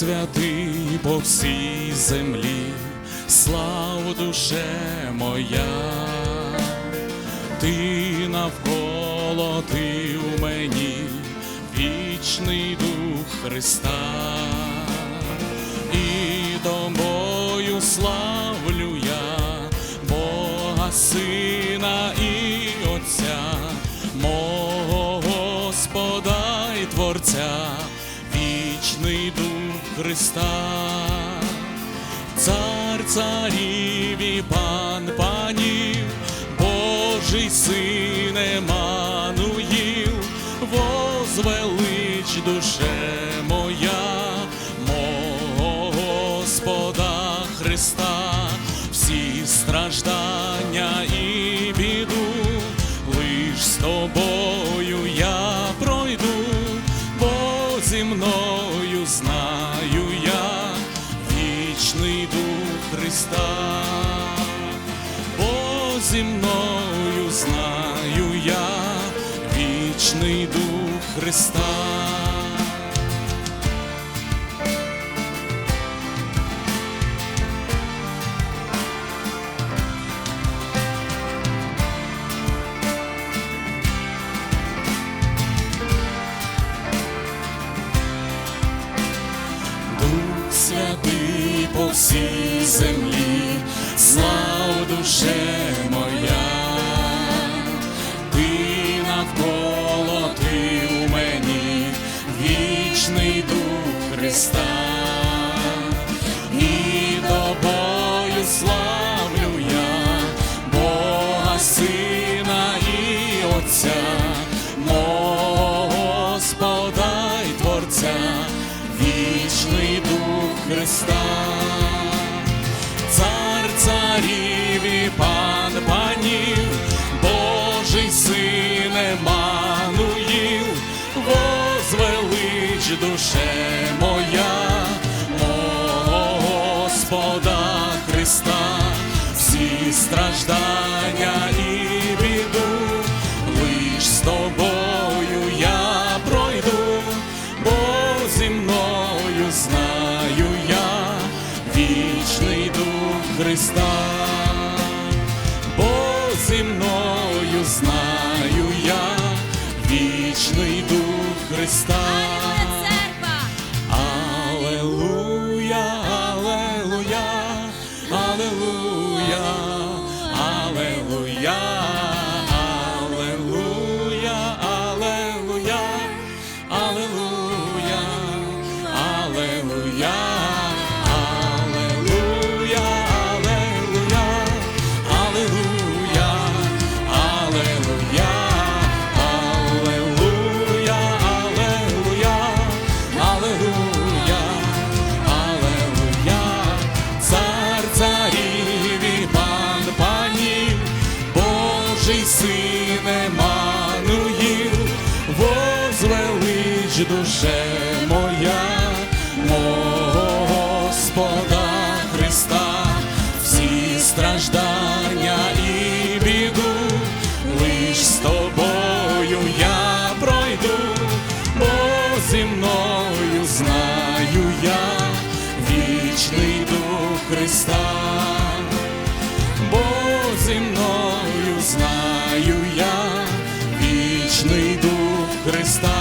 святий по всій землі, слав душе моя, ти навколо ти у мені, вічний дух Христа, і тобою славлю я, Бога Сина і Отця, мого Господа і Творця, Христа, цар царів і пан панів, Божий син Еммануїл, возвелич душе моя, мого Господа Христа, всі страждання і біду, лиш з тобою Христа, бо зі мною знаю я вічний дух Христа. По всій землі, слав душе моя, ти навколо ти у мені, вічний дух Христа, і тобою славлю я, Бога Сина і Отця, мого Господа й Творця, вічний дух Христа, царів і пан панів, Божий син Еммануїл, возвелич душе моя, мого Господа Христа, всі страждання і Христа, бо зі мною знаю Божий син Еммануїл, возвелич душе моя, мого Господа Христа, всі страждання і біду, лиш з тобою я пройду, бо зі мною знаю я вічний дух Христа. Христа.